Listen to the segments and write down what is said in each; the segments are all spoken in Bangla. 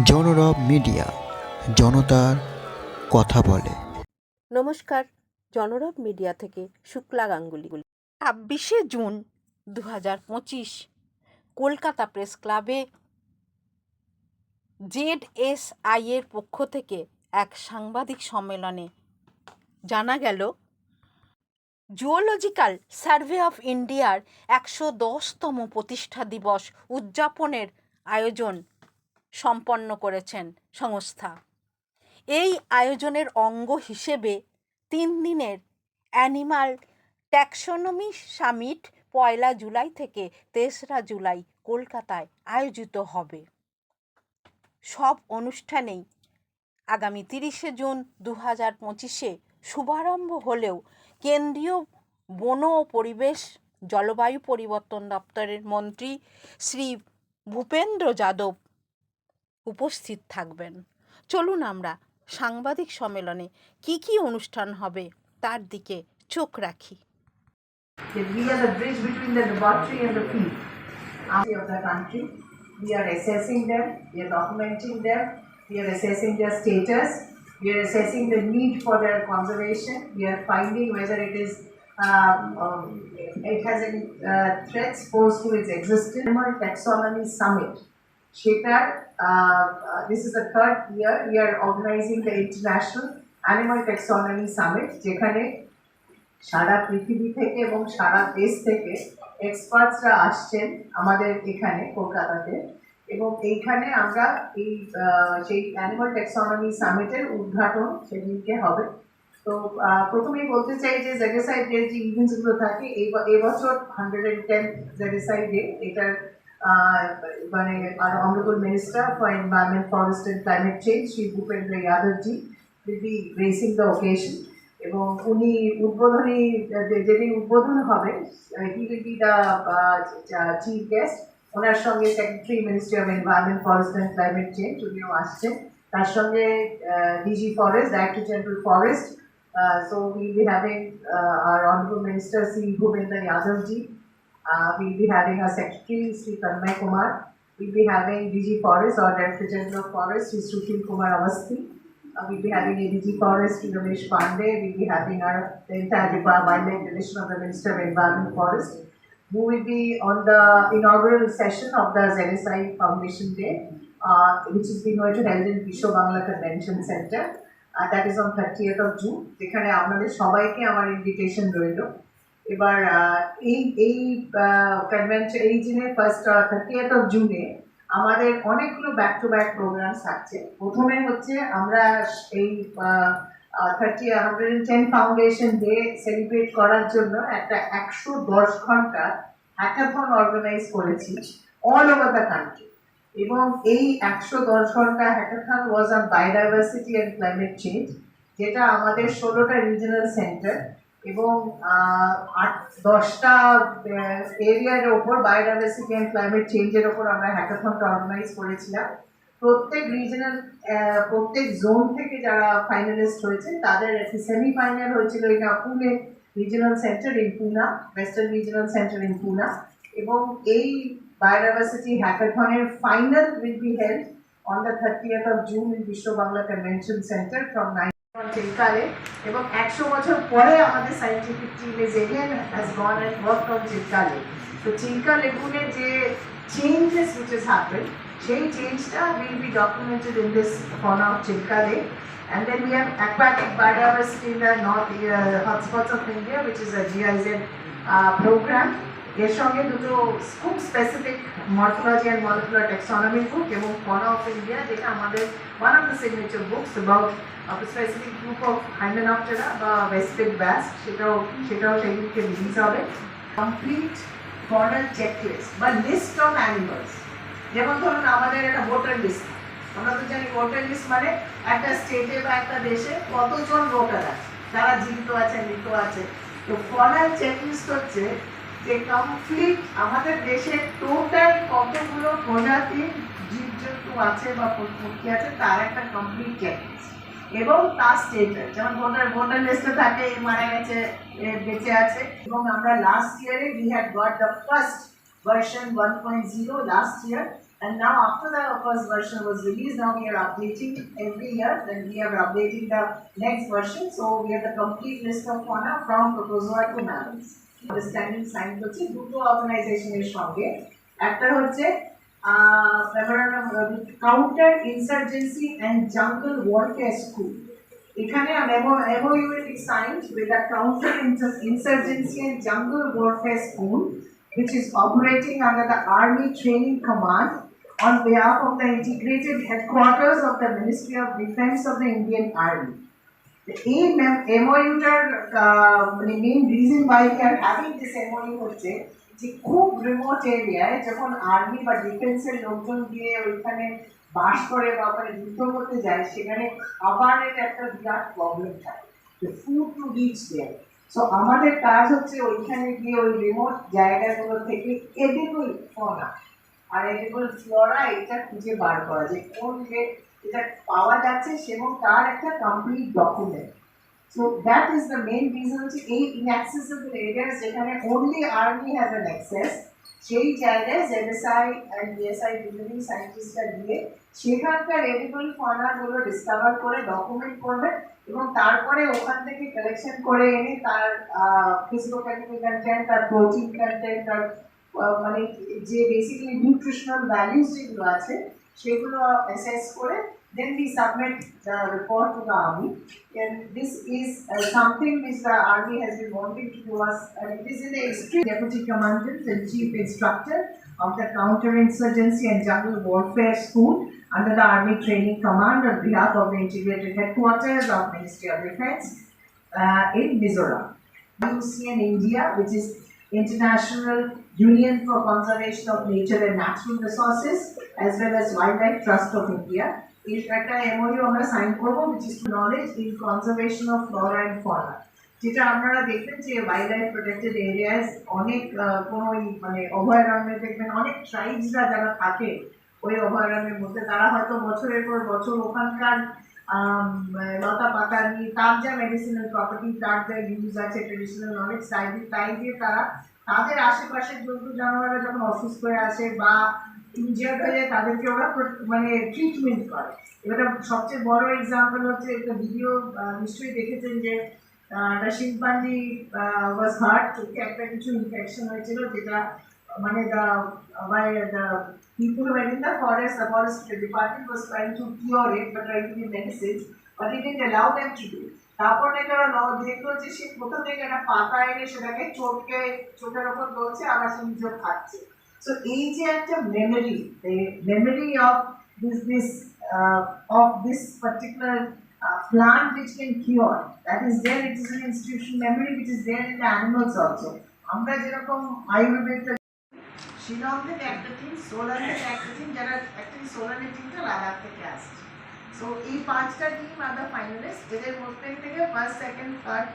জনরব মিডিয়া, জনতার কথা বলে। নমস্কার, জনরব মিডিয়া থেকে শুক্লা গাঙ্গুলি। ছাব্বিশে জুন দু হাজার পঁচিশ, কলকাতা প্রেস ক্লাবে জেড এস আই এর পক্ষ থেকে এক সাংবাদিক সম্মেলনে জানা গেল, জুওলজিক্যাল সার্ভে অফ ইন্ডিয়ার একশো দশতম প্রতিষ্ঠা দিবস উদযাপনের আয়োজন সম্পন্ন করেছেন সংস্থা। এই আয়োজনের অঙ্গ হিসেবে তিন দিনের অ্যানিমাল ট্যাক্সোনমি সামিট পয়লা জুলাই থেকে তেসরা জুলাই কলকাতায় আয়োজিত হবে। সব অনুষ্ঠানেই আগামী তিরিশে জুন দু হাজার পঁচিশে শুভারম্ভ হলেও কেন্দ্রীয় বন ও পরিবেশ, জলবায়ু পরিবর্তন দপ্তরের মন্ত্রী শ্রী ভূপেন্দ্র যাদব উপস্থিত থাকবেন চলুন আমরা সাংবাদিক সম্মেলনে কি কি অনুষ্ঠান হবে তার দিকে চোখ রাখি we are assessing the need for their conservation, we are finding whether it is um, um, it has any uh, threats posed to its existence. Animal Taxonomy Summit. সেটার this is the third year we are organising the international animal taxonomy summit যেখানে সারা পৃথিবী থেকে এবং সারা দেশ থেকে এক্সপার্টসরা আসছেন আমাদের এখানে কলকাতাতে। এবং এইখানে আমরা এই সেই অ্যানিমাল টেক্সোনমি সামিটের উদ্ঘাটন সেদিনকে হবে। তো প্রথমেই বলতে চাই যে জেগেসাইডের যে ইভেন্টসগুলো থাকে এই এবছর হান্ড্রেড অ্যান্ড টেন জেগেসাইড ডে এটার মানে our honourable minister for environment forest and climate change Shri Bhupendra Yadavji will be gracing the occasion এবং উনি উদ্বোধনী যেদিন উদ্বোধন হবে he will the chief guest ওনার সঙ্গে secretary ministry of environment forest and climate change উনিও আসছেন। তার সঙ্গে DG forest director general forest so will be having our honourable minister Shri Bhupendra Yadavji Uh, we'll be having our secretary, Sri Tanmay Kumar. We'll be having DG Forest or Director General of Forest, Sri Sushil Kumar Avasthi. Uh, we'll be having ADG Forest, Sri Ramesh Pandey. We'll be having our the entire Department Wildlife Division of the Minister of Environment and Forest. Who will be on the inaugural session of the ZSI Foundation Day, uh, which is being going to held in Vishwa Bangla Convention Center. Uh, that is on 30th of June. যেখানে আপনাদের সবাইকে আমার ইনভিটেশন রইল এবার এই এই কনভেনশন এই দিনে ফার্স্ট থার্টিয়েথ অফ জুনে আমাদের অনেকগুলো ব্যাক টু ব্যাক প্রোগ্রাম থাকছে। প্রথমে হচ্ছে আমরা এই thirty hundred and ten foundation day celebrate করার জন্য একটা একশো দশ ঘণ্টা হ্যাকাথন অর্গানাইজ করেছি অল ওভার দ্য কান্ট্রি এবং এই একশো দশ ঘণ্টা hackathon was on biodiversity and climate change যেটা আমাদের ষোলোটা রিজনাল সেন্টার এবং আট, দশটা এরিয়ার ওপর বায়োডাইভার্সিটি অ্যান্ড ক্লাইমেট চেঞ্জের ওপর আমরা হ্যাকাথনটা অর্গানাইজ করেছিলাম। প্রত্যেক রিজনাল প্রত্যেক জোন থেকে যারা ফাইনালিস্ট হয়েছেন তাদের একটি সেমিফাইনাল হয়েছিল এটা Pune regional centre in Poona western regional centre in Poona এবং এই biodiversity final final be be on the thirty 30th of June in Biswa Bangla Convention centre from 9 Chilkale এবং একশো বছর পরে আমাদের scientific team is again has gone and work on Chilka lake তো চিল্কা লেগুনে যে চেঞ্জেস উইচ ইজ হ্যাপেন সেই চেঞ্জটা will be documented in this fauna of Chilka lake And then we have aquatic biodiversity in the north uh, hotspots of India, which is a GIZ uh, program. এর সঙ্গে দুটো খুব specific morphology and molecular taxonomy book এবং ফনা অফ ইন্ডিয়া যেটা আমাদের one of the signature books about specific group of hymenoptera বা ওয়েস্টেড ব্যাস সেটাও সেটাও সেদিনকে রিলিজ হবে। কমপ্লিট ফর্ডার চেকলিস্ট বা লিস্ট অফ অ্যানিমালস যেমন ধরুন আমাদের একটা ভোটার লিস্ট আমরা তো জানি ভোটার লিস্ট মানে একটা স্টেটে বা একটা দেশে কতজন ভোটার আছে। যারা জীবিত আছে, মৃত আছে। তো ফর্ডার চেকলিস্ট হচ্ছে যে কমপ্লিট আমাদের দেশে টোটাল কতগুলো প্রজাতির জীবজন্তু আছে বা পক্ষী আছে তার একটা কমপ্লিট চেকলিস্ট এবং তার স্টেটাস যেমন ভোটার ভোটার লিস্টে থাকে এ মারা গেছে এ বেঁচে আছে এবং আমরা লাস্ট ইয়ারে we had got the first version one point zero last year And now after the first version was released, now we are updating every year, then we are updating the next version. So we have the complete list of fauna from protozoa to mammals. Understanding science হচ্ছে দুটো অর্গানাইজেশনের সঙ্গে একটা হচ্ছে counter insurgency and jungle warfare school এখানে MOU is signed with the Counter Insurgency and Jungle Warfare School, which is operating under the Army Training Command on behalf of the integrated headquarters of the Ministry of Defense of the Indian Army. এই এমওইউটার মানে main reason why we are having this MOU হচ্ছে যে খুব রিমোট এরিয়ায় যখন আর্মি বা ডিফেন্সের লোকজন গিয়ে ওইখানে বাস করে বা ওখানে যুদ্ধ করতে যায়, সেখানে খাবারের একটা বিরাট প্রবলেম থাকে। ফুড টু রিচ দেয় সো আমাদের কাজ হচ্ছে ওইখানে গিয়ে ওই রিমোট জায়গাগুলো থেকে এডিবল ফোনা আর এডিবল ফ্লোরা এটা খুঁজে বার করা যে কোন যে এটা পাওয়া যাচ্ছে এবং তার একটা complete document so that is the main reason হচ্ছে এই ইনঅ্যাক্সেসিবল এরিয়াস যেখানে only army have an access সেই জায়গায় জেডএসআই অ্যান্ড বিএসআই বিভিন্ন সায়েন্টিস্টরা গিয়ে সেখানকার এডিবল ফনাগুলো ডিসকভার করে ডকুমেন্ট করবে এবং তারপরে ওখান থেকে কালেকশন করে এনে তার ফিজিওকেমিক্যাল কন্টেন্ট তার প্রোটিন কন্টেন্ট তার মানে যে বেসিক্যালি নিউট্রিশনাল ভ্যালিউস যেগুলো আছে সেগুলো অ্যাসেস করে then we submit the report to the army and this is uh, something which the army has been wanting to do us and it is in the history deputy commandant and chief instructor of the counterinsurgency and jungle warfare school under the army training command on behalf of the integrated headquarters of ministry of defense uh, in mizoram IUCN India, which is International Union for Conservation of Nature and Natural Resources, as well as Wildlife Trust of India. এর একটা এমওইউ আমরা সাইন করব which is to knowledge in conservation of flora and fauna যেটা আপনারা দেখবেন যে ওয়াইল্ড লাইফ প্রোটেক্টেড এরিয়াস অনেক কোনো মানে অভয়ারণ্যে দেখবেন অনেক ট্রাইবসরা যারা থাকে ওই অভয়ারণ্যের মধ্যে তারা হয়তো বছরের পর বছর ওখানকার লতা পাতা নিয়ে তার যা মেডিসিনাল প্রপার্টি তার যা ইউজ আছে ট্রেডিশনাল নলেজ তাই দিয়ে তাই দিয়ে তারা তাদের আশেপাশের জন্তু জানোয়াররা যখন অসুস্থ হয়ে আসে বা ইনজিয়ার্ড হয়ে তাদেরকে ওরা মানে ট্রিটমেন্ট করে। এটা সবচেয়ে বড় এক্সাম্পল হচ্ছে, একটা ভিডিও নিশ্চয়ই দেখেছেন যে একটা শিম্পাঞ্জি ওয়াজ হার্ট একটা কিছু ইনফেকশন হয়েছিল, যেটা মানে the by the people who were in the forest, the forest department was trying to cure it, but trying to give medicines, but it didn't allow them to do. তারপর নাকি ওরা ল- দেখলো যে সে কোথা থেকে একটা পাতা এনে সেটাকে চোখকে চোখের ওপর ধরছে আবার সে নিজেও খাচ্ছে সো এই যে একটা memory memory of this this of this particular plant which can cure that is there it is an institution memory which is there in the animals also আমরা যেরকম আয়ুর্বেদ শিলং থেকে একটা টিম সোলার থেকে একটা টিম যারা অ্যাকচুয়ালি সোলারের টিমটা লাদাখ থেকে আসছে সো এই পাঁচটা টিম আর দ্য ফাইনালিস্ট এদের মধ্যে থেকে first second third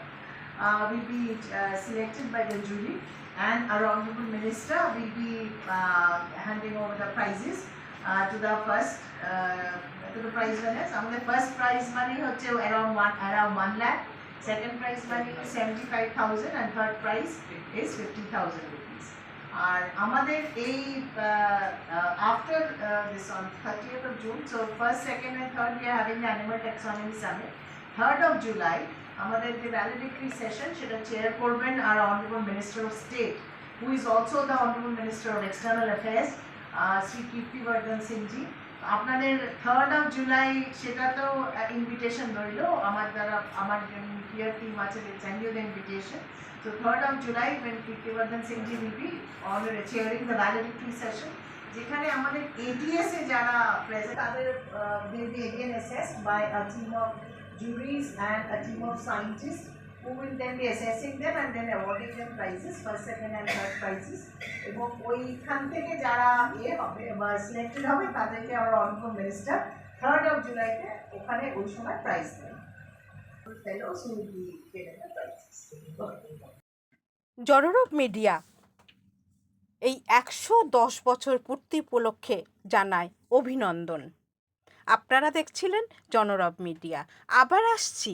will be uh, selected by the jury and our honorable minister will be uh, handing over the prizes uh, to the first uh, to the prize winners. আমাদের first prize money হচ্ছে around one around one lakh, second prize money is seventy five thousand and third prize is fifty thousand rupees. আর আমাদের এই after this on thirtieth of June so first second and third we are having the animal taxonomy summit third of July আমাদের যে ভ্যালিডিক্টরি সেশন সেটা চেয়ার করবেন our honourable minister of state who is also the honourable minister of external affairs Shri Kirtivardhan Singhji. আপনাদের থার্ড অফ জুলাই সেটাতেও ইনভিটেশন রইল আমার দ্বারা আমার ক্লিয়ার টিম আছে you the invitation July when Kirtiwardhan Singh ji will be on chairing the valedictory session যেখানে আমাদের ATS এ যারা প্রেজেন্ট তাদের uh, will be again assessed by a team of juries and a team of scientists who will then be assessing them and then awarding them prizes, first, second, and third prizes. এবং ওইখান থেকে যারা ইয়ে হবে বা সিলেক্টেড হবে, তাদেরকে আমার অনারেবল মিনিস্টার থার্ড অফ জুলাইতে ওখানে ওই সময় প্রাইজ. জনরব মিডিয়া এই একশো দশ বছর পূর্তি উপলক্ষে জানায় অভিনন্দন। আপনারা দেখছিলেন জনরব মিডিয়া। আবার আসছি